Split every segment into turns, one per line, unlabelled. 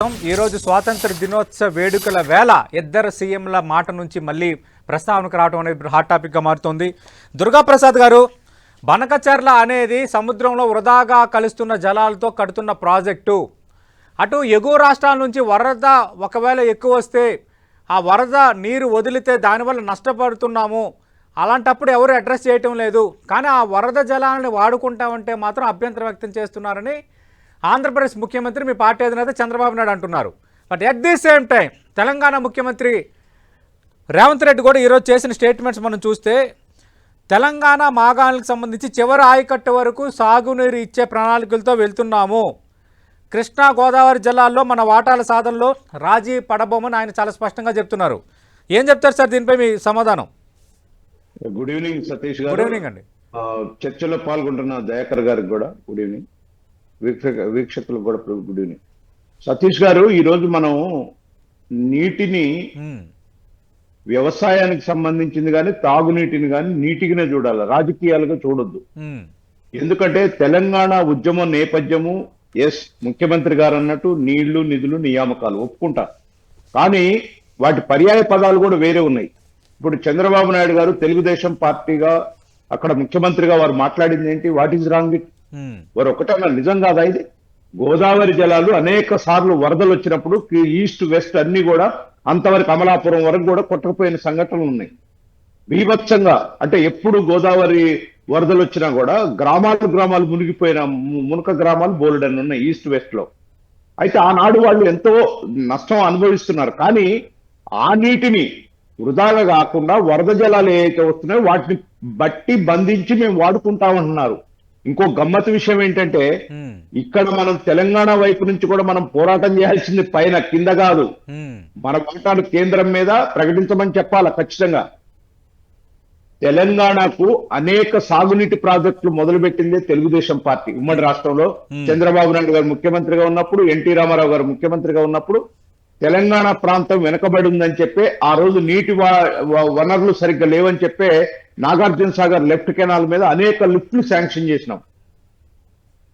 ఈరోజు స్వాతంత్ర దినోత్సవ వేడుకల వేళ ఇద్దరు సీఎంల మాట నుంచి మళ్ళీ ప్రస్తావనకు రావడం అనేది హాట్ టాపిక్గా మారుతోంది. దుర్గాప్రసాద్ గారు బనకచర్ల అనేది సముద్రంలో వృధాగా కలుస్తున్న జలాలతో కడుతున్న ప్రాజెక్టు. అటు ఎగువ రాష్ట్రాల నుంచి వరద ఒకవేళ ఎక్కువ వస్తే ఆ వరద నీరు వదిలితే దానివల్ల నష్టపడుతున్నాము. అలాంటప్పుడు ఎవరు అడ్రస్ చేయటం లేదు. కానీ ఆ వరద జలాలను వాడుకుంటామంటే మాత్రం అభ్యంతరం వ్యక్తం చేస్తున్నారని ఆంధ్రప్రదేశ్ ముఖ్యమంత్రి మీ పార్టీ అధినేత చంద్రబాబు నాయుడు అంటున్నారు. But at the same time Telangana ముఖ్యమంత్రి రేవంత్ రెడ్డి కూడా ఈరోజు చేసిన స్టేట్మెంట్స్ మనం చూస్తే తెలంగాణ మాగాణాలకు సంబంధించి చివరి ఆయకట్టు వరకు సాగునీరు ఇచ్చే ప్రణాళికలతో వెళ్తున్నాము. కృష్ణా గోదావరి జిల్లాల్లో మన వాటాల సాధనలో రాజీ పడబోమని ఆయన చాలా స్పష్టంగా చెప్తున్నారు. ఏం చెప్తారు సార్ దీనిపై మీ సమాధానం?
గుడ్ ఈవినింగ్ సతీష్
గుడ్
గారు
ఈవినింగ్ అండి.
చర్చలో పాల్గొంటున్న దయాకర్ గారికి కూడా గుడ్ ఈవినింగ్. వీక్షక వీక్షకులకు కూడా గుడ్ ఈవినింగ్ సతీష్ గారు ఈ రోజు మనం నీటిని. వ్యవసాయానికి సంబంధించింది కానీ తాగునీటిని కానీ నీటిగానే చూడాలి. రాజకీయాలుగా చూడొద్దు. ఎందుకంటే తెలంగాణ ఉద్యమం నేపథ్యము ఎస్ ముఖ్యమంత్రి గారు అన్నట్టు నీళ్ళు నిధులు నియామకాలు ఒప్పుకుంటా. కానీ వాటి పర్యాయ పదాలు కూడా వేరే ఉన్నాయి. ఇప్పుడు చంద్రబాబు నాయుడు గారు తెలుగుదేశం పార్టీగా అక్కడ ముఖ్యమంత్రిగా వారు మాట్లాడింది ఏంటి? వాట్ ఈజ్ రాంగ్ విత్ మరి ఒకటన్నా నిజం కాదా ఇది? గోదావరి జలాలు అనేక సార్లు వరదలు వచ్చినప్పుడు ఈస్ట్ వెస్ట్ అన్ని కూడా అంతవరకు అమలాపురం వరకు కూడా కొట్టకపోయిన సంఘటనలు ఉన్నాయి. బీభత్సంగా అంటే ఎప్పుడు గోదావరి వరదలు వచ్చినా కూడా గ్రామాలు గ్రామాలు మునిగిపోయిన మునక గ్రామాలు బోల్డన్ ఉన్నాయి ఈస్ట్ వెస్ట్లో. అయితే ఆనాడు వాళ్ళు ఎంతో నష్టం అనుభవిస్తున్నారు. కానీ ఆ నీటిని వృధాగా కాకుండా వరద జలాలు ఏవైతే వస్తున్నాయో వాటిని బట్టి బంధించి మేము వాడుకుంటామంటున్నారు ఇంకో గమ్మత్ విషయం ఏంటంటే. ఇక్కడ మనం తెలంగాణ వైపు నుంచి కూడా మనం పోరాటం చేయాల్సింది పైన కింద కాదు. మన ఓటాలు కేంద్రం మీద ప్రకటించమని చెప్పాలి ఖచ్చితంగా? తెలంగాణకు అనేక సాగునీటి ప్రాజెక్టులు మొదలుపెట్టిందే తెలుగుదేశం పార్టీ. ఉమ్మడి రాష్ట్రంలో చంద్రబాబు నాయుడు గారు ముఖ్యమంత్రిగా ఉన్నప్పుడు ఎన్టీ రామారావు గారు ముఖ్యమంత్రిగా ఉన్నప్పుడు తెలంగాణ ప్రాంతం వెనకబడి ఉందని చెప్పి ఆ రోజు నీటి వ- వనరులు సరిగ్గా లేవని చెప్పే నాగార్జున సాగర్ లెఫ్ట్ కెనాల్ మీద అనేక లిఫ్ట్లు శాంక్షన్ చేసినాం.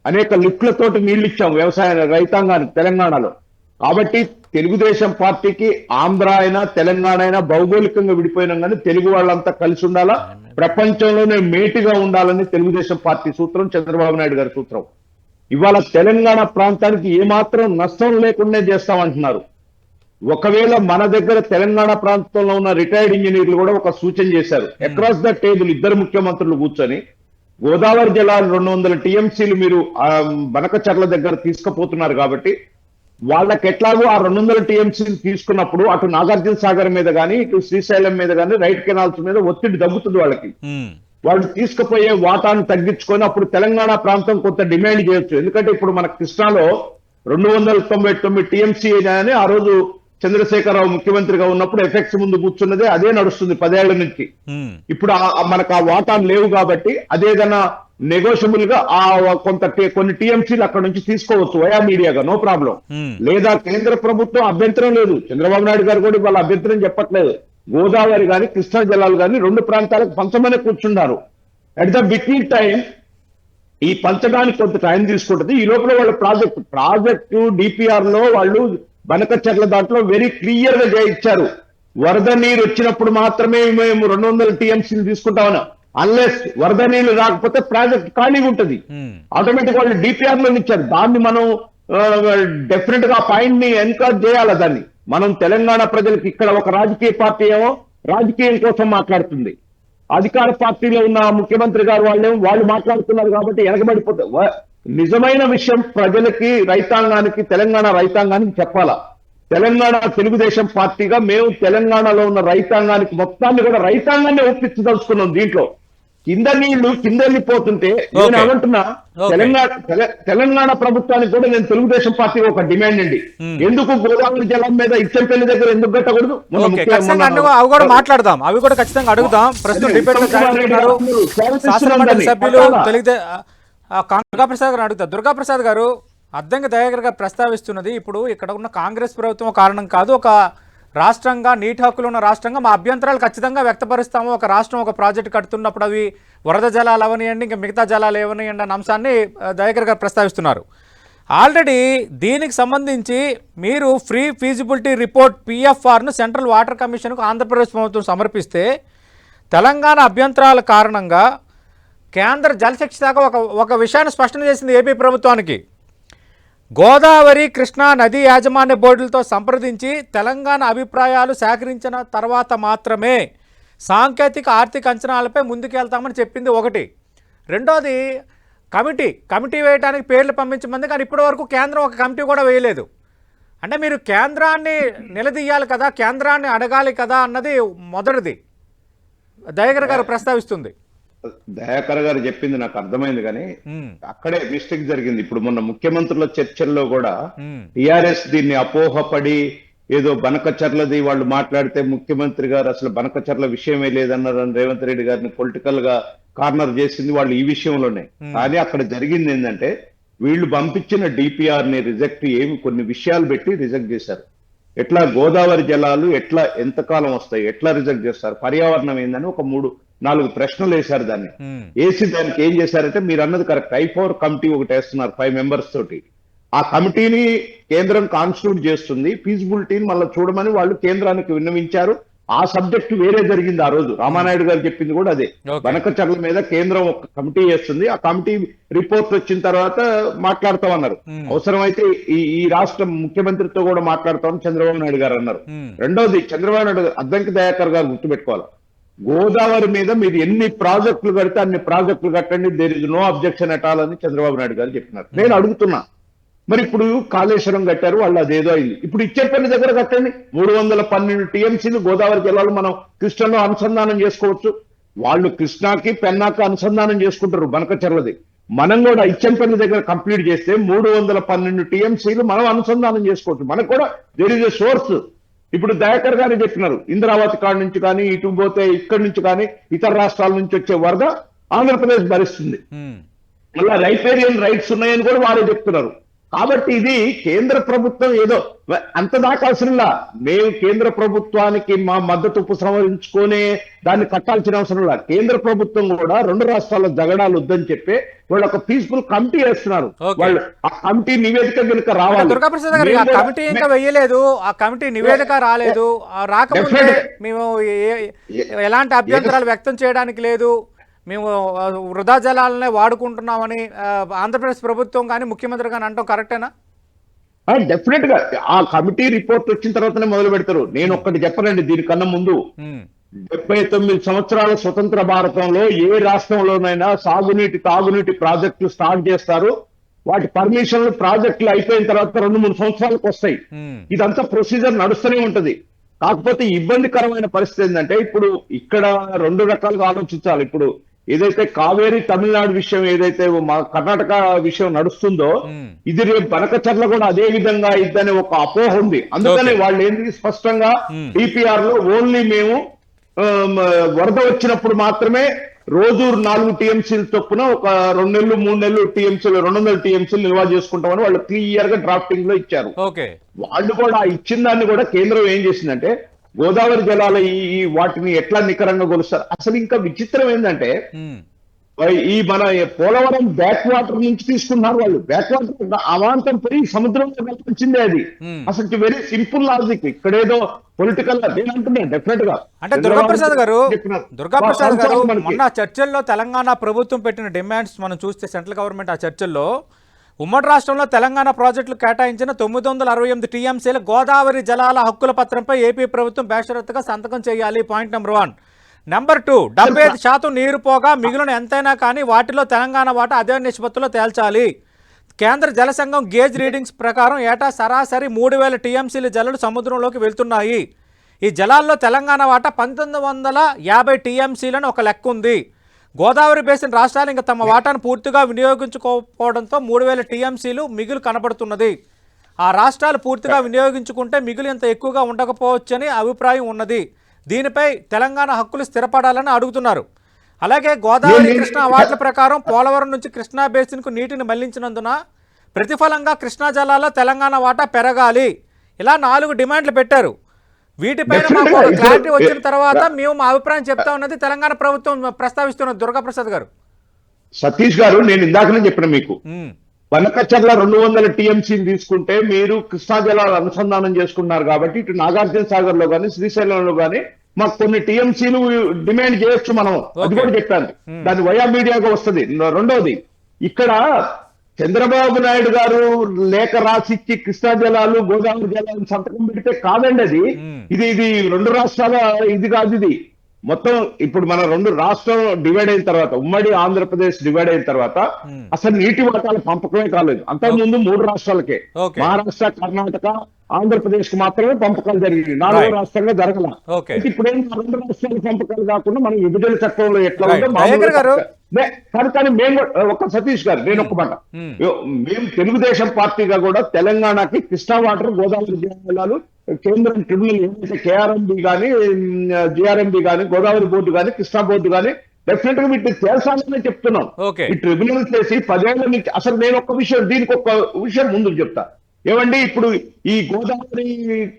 అనేక లిఫ్ట్లతోటి నీళ్ళు ఇచ్చాం వ్యవసాయ రైతాంగానికి తెలంగాణలో. కాబట్టి తెలుగుదేశం పార్టీకి ఆంధ్ర అయినా తెలంగాణ అయినా భౌగోళికంగా విడిపోయినాం కానీ తెలుగు వాళ్ళంతా కలిసి ఉండాలా? ప్రపంచంలోనే మేటిగా ఉండాలని తెలుగుదేశం పార్టీ సూత్రం చంద్రబాబు నాయుడు గారి సూత్రం. ఇవాళ తెలంగాణ ప్రాంతానికి ఏమాత్రం నష్టం లేకుండా చేస్తామంటున్నారు. ఒకవేళ మన దగ్గర తెలంగాణ ప్రాంతంలో ఉన్న రిటైర్డ్ ఇంజనీర్లు కూడా ఒక సూచన చేశారు. అక్రాస్ ద టేబుల్ ఇద్దరు ముఖ్యమంత్రులు కూర్చొని గోదావరి జలాలు రెండు వందల టీఎంసీలు మీరు బనకచర్ల దగ్గర తీసుకుపోతున్నారు కాబట్టి వాళ్ళకి ఎట్లాగో ఆ రెండు వందల టీఎంసీలు తీసుకున్నప్పుడు అటు నాగార్జున సాగర్ మీద కానీ ఇటు శ్రీశైలం మీద కానీ రైట్ కెనాల్స్ మీద ఒత్తిడి తగ్గుతుంది వాళ్ళకి.
మ్మ్.
వాళ్ళు తీసుకుపోయే వాటాను తగ్గించుకొని అప్పుడు తెలంగాణ ప్రాంతం కొంత డిమాండ్ చేయొచ్చు. ఎందుకంటే ఇప్పుడు మన కృష్ణాలో రెండు వందల తొంభై తొమ్మిది టీఎంసీ అని ఆ రోజు చంద్రశేఖరరావు ముఖ్యమంత్రిగా ఉన్నప్పుడు ఎఫెక్ట్స్ ముందు కూర్చున్నదే అదే నడుస్తుంది పదేళ్ళ నుంచి. ఇప్పుడు మనకు ఆ వాటాలు లేవు కాబట్టి అదేదైనా నెగోషియబుల్గా ఆ కొంత కొన్ని టీఎంసీలు అక్కడ నుంచి తీసుకోవచ్చు వయా మీడియాగా నో ప్రాబ్లం. లేదా కేంద్ర ప్రభుత్వం అభ్యంతరం లేదు. చంద్రబాబు నాయుడు గారు కూడా వాళ్ళ అభ్యంతరం చెప్పట్లేదు. గోదావరి గాని కృష్ణా జలాలు గాని రెండు ప్రాంతాలకు పంచమనే కూర్చున్నారు. అట్ ద బిట్వీన్ టైం ఈ పంచడానికి కొంత టైం తీసుకుంటుంది. ఈ లోపల వాళ్ళ ప్రాజెక్ట్ ప్రాజెక్టు డిపిఆర్లో వాళ్ళు బనకచర్ల దాంట్లో వెరీ క్లియర్గా ఇచ్చారు. వరద నీరు వచ్చినప్పుడు మాత్రమే మేము రెండు వందల టీఎంసీలు తీసుకుంటామని అన్లెస్ వరద నీళ్ళు రాకపోతే ప్రాజెక్ట్ ఖాళీగా ఉంటుంది. ఆటోమేటిక్ వాళ్ళు డిపిఆర్లో ఇచ్చారు. దాన్ని మనం డెఫినెట్గా పాయింట్ని ఎన్కరేజ్ చేయాలి దాన్ని? మనం తెలంగాణ ప్రజలకు ఇక్కడ ఒక రాజకీయ పార్టీ ఏమో రాజకీయం కోసం మాట్లాడుతుంది. అధికార పార్టీలో ఉన్న ముఖ్యమంత్రి గారు వాళ్ళేమో వాళ్ళు మాట్లాడుతున్నారు కాబట్టి వెనకబడిపోతుంది వ- నిజమైన విషయం ప్రజలకి రైతాంగానికి తెలంగాణ రైతాంగానికి చెప్పాలా? తెలంగాణ తెలుగుదేశం పార్టీగా మేము తెలంగాణలో ఉన్న రైతాంగానికి మొత్తాన్ని కూడా రైతాంగాన్ని ఒప్పించదలుచుకున్నాం దీంట్లో. కింద నీళ్ళు కింద వెళ్ళిపోతుంటే నేను. ఏమంటున్నా. తెలంగాణ తెల- తెలంగాణ ప్రభుత్వానికి కూడా నేను తెలుగుదేశం పార్టీ ఒక డిమాండ్ అండి. ఎందుకు గోదావరి జలం మీద ఇచ్చంపల్లి దగ్గర ఎందుకు
అన్ని అవి కూడా మాట్లాడదాం. అవి కూడా ఖచ్చితంగా అడుగుదాం. ప్రస్తుతం. సభ్యులు దుర్గాప్రసాద్ గారు అడుగుతా. దుర్గాప్రసాద్ గారు అద్దంకి దయాకర్ ప్రస్తావిస్తున్నది ఇప్పుడు ఇక్కడ ఉన్న కాంగ్రెస్ ప్రభుత్వం కారణం కాదు. ఒక రాష్ట్రంగా నీటి హక్కులు ఉన్న రాష్ట్రంగా మా అభ్యంతరాలు ఖచ్చితంగా వ్యక్తపరుస్తాము. ఒక రాష్ట్రం ఒక ప్రాజెక్ట్ కడుతున్నప్పుడు అవి వరద జలాలు అవనియండి ఇంకా మిగతా జలాలు ఏవనియండి అన్న అంశాన్ని ఆ, ప్రస్తావిస్తున్నారు. ఆల్రెడీ దీనికి సంబంధించి మీరు ఫ్రీ ఫీజిబిలిటీ రిపోర్ట్ పిఎఫ్ఆర్ను సెంట్రల్ వాటర్ కమిషన్కు ఆంధ్రప్రదేశ్ ప్రభుత్వం సమర్పిస్తే తెలంగాణ అభ్యంతరాల కారణంగా కేంద్ర జలశక్తి శాఖ ఒక ఒక విషయాన్ని స్పష్టం చేసింది ఏపీ ప్రభుత్వానికి. గోదావరి కృష్ణా నదీ యాజమాన్య బోర్డులతో సంప్రదించి తెలంగాణ అభిప్రాయాలు సేకరించిన తర్వాత మాత్రమే సాంకేతిక ఆర్థిక అంచనాలపై ముందుకెళ్తామని చెప్పింది ఒకటి. రెండోది కమిటీ కమిటీ వేయడానికి పేర్లు పంపించమంది కానీ ఇప్పటివరకు కేంద్రం ఒక కమిటీ కూడా వేయలేదు. అంటే మీరు కేంద్రాన్ని నిలదీయాలి కదా కేంద్రాన్ని అడగాలి కదా అన్నది మొదటిది. దయగర్ గారు ప్రస్తావిస్తుంది.
దయాకర్ గారు చెప్పింది నాకు అర్థమైంది కానీ అక్కడే మిస్టేక్ జరిగింది. ఇప్పుడు మొన్న ముఖ్యమంత్రుల చర్చల్లో కూడా టిఆర్ఎస్ దీన్ని అపోహపడి ఏదో బనకచర్లది వాళ్ళు మాట్లాడితే ముఖ్యమంత్రి గారు అసలు బనకచర్ల విషయమే లేదన్నారు అని రేవంత్ రెడ్డి గారిని పొలిటికల్గా కార్నర్ చేసింది వాళ్ళు ఈ విషయంలోనే. కానీ అక్కడ జరిగింది ఏంటంటే వీళ్ళు పంపించిన డిపిఆర్ని రిజెక్ట్ ఏమి కొన్ని విషయాలు పెట్టి రిజెక్ట్ చేశారు. ఎట్లా గోదావరి జలాలు ఎట్లా ఎంతకాలం వస్తాయి ఎట్లా రిజెక్ట్ చేస్తారు పర్యావరణం ఏందని ఒక మూడు నాలుగు ప్రశ్నలు వేశారు దాన్ని. వేసి దానికి ఏం చేశారంటే మీరు అన్నది కరెక్ట్. ఐ ఫోర్ కమిటీ ఒకటి వేస్తున్నారు ఫైవ్ మెంబర్స్ తోటి. ఆ కమిటీని కేంద్రం కాన్స్టిట్యూట్ చేస్తుంది. ఫీజిబిలిటీని మళ్ళీ చూడమని వాళ్ళు కేంద్రానికి విన్నవించారు. ఆ సబ్జెక్ట్ వేరే జరిగింది ఆ రోజు. రామానాయుడు గారు చెప్పింది కూడా అదే.
Okay.
బనకచర్ల మీద కేంద్రం ఒక కమిటీ చేస్తుంది ఆ కమిటీ రిపోర్ట్ వచ్చిన తర్వాత మాట్లాడతామన్నారు.
Hmm.
అవసరమైతే ఈ ఈ రాష్ట్రం ముఖ్యమంత్రితో కూడా మాట్లాడతామని చంద్రబాబు నాయుడు గారు అన్నారు. రెండోది చంద్రబాబు నాయుడు అద్దంకి దయాకర్ గారు గుర్తుపెట్టుకోవాలి. గోదావరి మీద మీరు ఎన్ని ప్రాజెక్టులు కడితే అన్ని ప్రాజెక్టులు కట్టండి there is no objection at all Chandrababu Naidu గారు చెప్పినారు. నేను అడుగుతున్నా మరి ఇప్పుడు కాళేశ్వరం కట్టారు వాళ్ళు అదేదో అయింది. ఇప్పుడు ఇచ్చేపల్లి దగ్గర కట్టండి. మూడు వందల పన్నెండు టీఎంసీలు గోదావరి జలాలు మనం కృష్ణలో అనుసంధానం చేసుకోవచ్చు. వాళ్ళు కృష్ణాకి పెన్నాకి అనుసంధానం చేసుకుంటారు బనకచెర్లది. మనం కూడా ఇచ్చంపల్లి దగ్గర కంప్లీట్ చేస్తే మూడు వందల పన్నెండు టీఎంసీలు మనం అనుసంధానం చేసుకోవచ్చు. మనకు కూడా దేర్ ఇస్ ఎ సోర్స్ ఇప్పుడు దయాకర్ గారు చెప్పినారు ఇంద్రావతి కాడ నుంచి కానీ ఇటు పోతే ఇక్కడి నుంచి కానీ ఇతర రాష్ట్రాల నుంచి వచ్చే వరద ఆంధ్రప్రదేశ్ భరిస్తుంది. మళ్ళా రైపేరియన్ రైట్స్ ఉన్నాయని కూడా వారే చెప్తున్నారు. కాబట్టి ఇది కేంద్ర ప్రభుత్వం ఏదో అంత దాకా అవసరంలా మేము కేంద్ర ప్రభుత్వానికి మా మద్దతు ఉపసంహరించుకొని దాన్ని కట్టాల్సిన అవసరం లా. కేంద్ర ప్రభుత్వం కూడా రెండు రాష్ట్రాల జగడాలు వద్దని చెప్పి వాళ్ళు ఒక పీస్ఫుల్ కమిటీ వేస్తున్నారు. వాళ్ళు ఆ కమిటీ నివేదిక కనుక రావాలి.
దుర్గాప్రసాద్ గారు ఆ కమిటీ ఇంకా వెయ్యలేదు ఆ కమిటీ నివేదిక రాలేదు. రాకముందే
Definitely.
మేము ఎలాంటి అభ్యంతరాలు వ్యక్తం చేయడానికి లేదు. మేము వృధా జలాలనే వాడుకుంటున్నామని ఆంధ్రప్రదేశ్ ప్రభుత్వం కానీ ముఖ్యమంత్రి కానీ అంటాం కరెక్టేనా?
డెఫినెట్గా ఆ కమిటీ రిపోర్ట్ వచ్చిన తర్వాతనే మొదలు పెడతారు. నేను ఒక్కటి చెప్పనండి దీనికన్నా ముందు. డెబ్బై తొమ్మిది సంవత్సరాల స్వతంత్ర భారతంలో ఏ రాష్ట్రంలోనైనా సాగునీటి తాగునీటి ప్రాజెక్టులు స్టార్ట్ చేస్తారు. వాటి పర్మిషన్లు ప్రాజెక్టులు అయిపోయిన తర్వాత రెండు మూడు సంవత్సరాలకు వస్తాయి. ఇదంతా ప్రొసీజర్ నడుస్తూనే ఉంటది. కాకపోతే ఇబ్బందికరమైన పరిస్థితి ఏంటంటే ఇప్పుడు ఇక్కడ రెండు రకాలుగా ఆలోచించాలి. ఇప్పుడు ఏదైతే కావేరి తమిళనాడు విషయం ఏదైతే మా కర్ణాటక విషయం నడుస్తుందో ఇది రేపు బనకచర్ల కూడా అదే విధంగా ఇద్దనే ఒక అపోహ ఉంది అందుకని. వాళ్ళు ఏంటి స్పష్టంగా. డిపిఆర్లో ఓన్లీ మేము వరద వచ్చినప్పుడు మాత్రమే రోజు నాలుగు టీఎంసీల చొప్పున ఒక రెండు నెలలు మూడు నెలలు టీఎంసీలు రెండు వందల టీఎంసీలు నిల్వ చేసుకుంటామని వాళ్ళు క్లియర్గా డ్రాఫ్టింగ్లో ఇచ్చారు వాళ్ళు కూడా ఇచ్చిన దాన్ని కూడా కేంద్రం ఏం చేసిందంటే గోదావరి జలాల ఈ వాటిని ఎట్లా నికరంగా కొలుస్తారు అసలు ఇంకా విచిత్రం ఏంటంటే ఈ మన పోలవరం బ్యాక్ వాటర్ నుంచి తీసుకున్నారు వాళ్ళు బ్యాక్ వాటర్ అమాంతం పెరిగి సముద్రంలో కల్పించిందే అది. అసలు వెరీ సింపుల్ లాజిక్ ఇక్కడేదో పొలిటికల్ నేను అంటున్నాను డెఫినెట్గా
అంటే దుర్గాప్రసాద్ గారు. దుర్గాప్రసాద్ గారు. మొన్న చర్చల్లో తెలంగాణ ప్రభుత్వం పెట్టిన డిమాండ్స్ మనం చూస్తే సెంట్రల్ గవర్నమెంట్ ఆ చర్చల్లో ఉమ్మడి రాష్ట్రంలో తెలంగాణ ప్రాజెక్టులు కేటాయించిన తొమ్మిది వందల అరవై ఎనిమిది టీఎంసీల గోదావరి జలాల హక్కుల పత్రంపై ఏపీ ప్రభుత్వం బేషరత్తుగా సంతకం చేయాలి. Point number one. Number two డెబ్బై ఐదు శాతం నీరు పోగా మిగిలిన ఎంతైనా కానీ వాటిలో తెలంగాణ వాటా అదే నిష్పత్తిలో తేల్చాలి. కేంద్ర జల సంఘం గేజ్ రీడింగ్స్ ప్రకారం ఏటా సరాసరి మూడు వేల టీఎంసీల జలాలు సముద్రంలోకి వెళ్తున్నాయి. ఈ జలాల్లో తెలంగాణ వాటా పంతొమ్మిది వందల యాభై టీఎంసీలను ఒక లెక్క ఉంది. గోదావరి బేసిన్ రాష్ట్రాలు ఇంకా తమ వాటాను పూర్తిగా వినియోగించుకోకపోవడంతో మూడు వేల టీఎంసీలు మిగులు కనబడుతున్నది. ఆ రాష్ట్రాలు పూర్తిగా వినియోగించుకుంటే మిగులు ఇంత ఎక్కువగా ఉండకపోవచ్చని అభిప్రాయం ఉన్నది. దీనిపై తెలంగాణ హక్కులు స్థిరపడాలని అడుగుతున్నారు. అలాగే గోదావరి కృష్ణా వాట్ల ప్రకారం పోలవరం నుంచి కృష్ణా బేసిన్కు నీటిని మళ్ళించినందున ప్రతిఫలంగా కృష్ణా జలాల్లో తెలంగాణ వాటా పెరగాలి. ఇలా నాలుగు డిమాండ్లు పెట్టారు. వీటిపైన మాకు క్లారిటీ వచ్చిన తర్వాత మేము మా అభిప్రాయం చెప్తా ఉన్నది తెలంగాణ ప్రభుత్వం ప్రస్తావిస్తున్నది దుర్గాప్రసాద్ గారు.
సతీష్ గారు నేను ఇందాకనే చెప్పిన మీకు. వనకచర్ల రెండు వందల టీఎంసీని తీసుకుంటే మీరు కృష్ణా జలాలు అనుసంధానం చేసుకున్నారు కాబట్టి ఇటు నాగార్జున సాగర్లో కానీ శ్రీశైలంలో కానీ మాకు కొన్ని టీఎంసీలు డిమాండ్ చేయొచ్చు మనం. అది. కూడా చెప్పాను. దాని వయా మీడియాగా వస్తుంది. రెండోది ఇక్కడ చంద్రబాబు నాయుడు గారు లేఖ రాసిచ్చి కృష్ణా జలాలు గోదావరి జలాలు సంతకం పెడితే కాదండి అది. ఇది ఇది రెండు రాష్ట్రాల ఇది కాదు ఇది మొత్తం ఇప్పుడు మన రెండు రాష్ట్రం డివైడ్ అయిన తర్వాత ఉమ్మడి ఆంధ్రప్రదేశ్ డివైడ్ అయిన తర్వాత. అసలు నీటి వాటాల పంపకమే కాలేదు అంతకుముందు మూడు రాష్ట్రాలకే. మహారాష్ట్ర కర్ణాటక ఆంధ్రప్రదేశ్కు మాత్రమే పంపకాలు జరిగింది నాలుగో. రాష్ట్రంగా జరగల ఇప్పుడు ఏం రెండు రాష్ట్రాల పంపకాలు కాకుండా మనం విభజన చట్టంలో ఎట్లా. ఉందో. నే- కానీ కానీ మేము ఒక్క సతీష్ గారు నేను ఒక్క మాట
Hmm.
మేము తెలుగుదేశం పార్టీగా కూడా తెలంగాణకి కృష్ణా వాటర్ గోదావరి జలాలు కేంద్రం ట్రిబ్యునల్ ఏదైతే కేఆర్ఎంబి కానీ జిఆర్ఎంబి కానీ గోదావరి బోర్డు కానీ కృష్ణా బోర్డు కానీ డెఫినెట్గా వీటిని తేల్చాలని చెప్తున్నాం. ఈ ట్రిబ్యునల్ చేసి పదేళ్ళ నుంచి అసలు నేను ఒక్క విషయం దీనికి ఒక విషయం ముందు చెప్తా ఏమండి ఇప్పుడు ఈ గోదావరి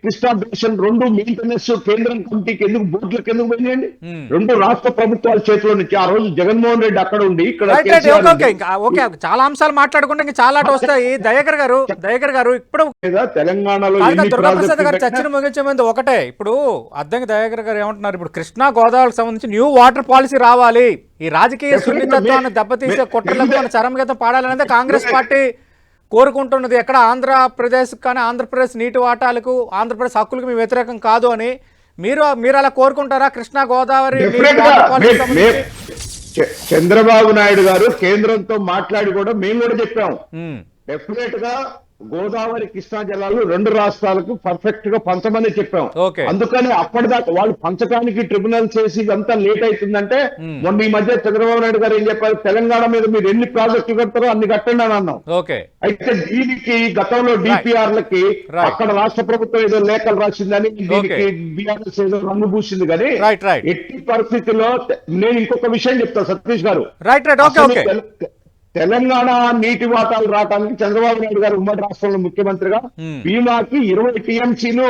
కృష్ణా బేషన్ రెండు మెయింటెనెన్స్ కేంద్రం కమిటీకి ఎందుకు బోర్డులకు ఎందుకు పోయినాయండి. రెండు రాష్ట్ర ప్రభుత్వాల చేతిలో నుంచి ఆ రోజు జగన్మోహన్ రెడ్డి అక్కడ ఉండి ఇక్కడ
ఓకే ఓకే చాలా అంశాలు మాట్లాడుకుంటే ఇంకా చాలా వస్తాయి. దయాకర్ గారు దయాకర్ గారు ఇప్పుడు
తెలంగాణలో
చర్చను ముగించే ముందు ఒకటే. ఇప్పుడు అద్దంకి దయాకర్ గారు ఏమంటున్నారు? ఇప్పుడు కృష్ణా గోదావరికి సంబంధించి న్యూ వాటర్ పాలసీ రావాలి. ఈ రాజకీయ. సున్నితత్వాన్ని దెబ్బతీసే కుట్రలకు మన చరమగీతం పాడాలనేది కాంగ్రెస్ పార్టీ కోరుకుంటున్నది ఎక్కడ? ఆంధ్రప్రదేశ్ కానీ ఆంధ్రప్రదేశ్ నీటి వాటాలకు ఆంధ్రప్రదేశ్ హక్కులకు మేము వ్యతిరేకం కాదు అని మీరు మీరు అలా కోరుకుంటారా? కృష్ణా గోదావరి
చంద్రబాబు నాయుడు గారు కేంద్రంతో మాట్లాడి కూడా మేము కూడా చెప్పాం
ఉమ్,
డెఫినెట్గా గోదావరి కృష్ణా జలాలు రెండు రాష్ట్రాలకు పర్ఫెక్ట్గా పంచమని చెప్పాం. అందుకని అప్పటిదాకా వాళ్ళు పంచడానికి ట్రిబ్యునల్ చేసి ఇదంతా లేట్ అవుతుందంటే. మొన్న ఈ మధ్య చంద్రబాబు నాయుడు గారు ఏం చెప్పారు? తెలంగాణ మీద మీరు ఎన్ని ప్రాజెక్టులు కడతారో అన్ని కట్టండి అని అన్నాం.
ఓకే.
అయితే దీనికి గతంలో డిపిఆర్ లకి. అక్కడ రాష్ట్ర ప్రభుత్వం ఏదో లేఖలు రాసిందని దీనికి బీఆర్ఎస్ ఏదో రంగు పూసింది కానీ. ఎట్టి పరిస్థితుల్లో తె- నేను ఇంకొక విషయం చెప్తా సతీష్ గారు.
రైట్ రైట్ ఓకే
తెలంగాణ నీటి వాటాలు రావడానికి చంద్రబాబు నాయుడు గారు ఉమ్మడి రాష్ట్రంలో ముఖ్యమంత్రిగా. బీమాకి ఇరవై టీఎంసీలు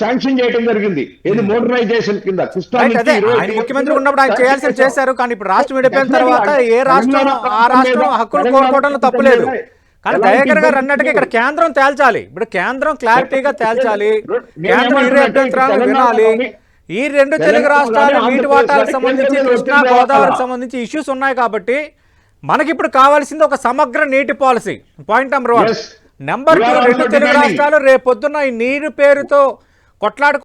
శాంక్షన్ చేయడం జరిగింది ఏది మోడర్నైజేషన్ కింద కృష్ణా
రైట్
నుంచి
అదే
20
ఆయన ముఖ్యమంత్రి ఉన్నప్పుడు ఆయన
చేశాం.
చేశారు కానీ ఇప్పుడు రాష్ట్రం విడిపోయిన తర్వాత ఏ రాష్ట్రం ఆ రాష్ట్రం హక్కులు కోరుకోవడంలో తప్పులేదు కానీ దయాకర్ గారు అన్నట్టుగా ఇక్కడ. కేంద్రం తేల్చాలి ఇప్పుడు కేంద్రం క్లారిటీగా తేల్చాలి కేంద్రం ఇరు వినాలి ఈ రెండు తెలుగు రాష్ట్రాలు నీటి వాటాలకు సంబంధించి కృష్ణా గోదావరికి? సంబంధించి ఇష్యూస్ ఉన్నాయి కాబట్టి మనకి ఇప్పుడు కావాల్సింది ఒక సమగ్ర నీటి policy point number one. Number two రెండు తెలుగు. రాష్ట్రాలు రేపొద్దున్న ఈ నీరు పేరుతో కొట్లాడు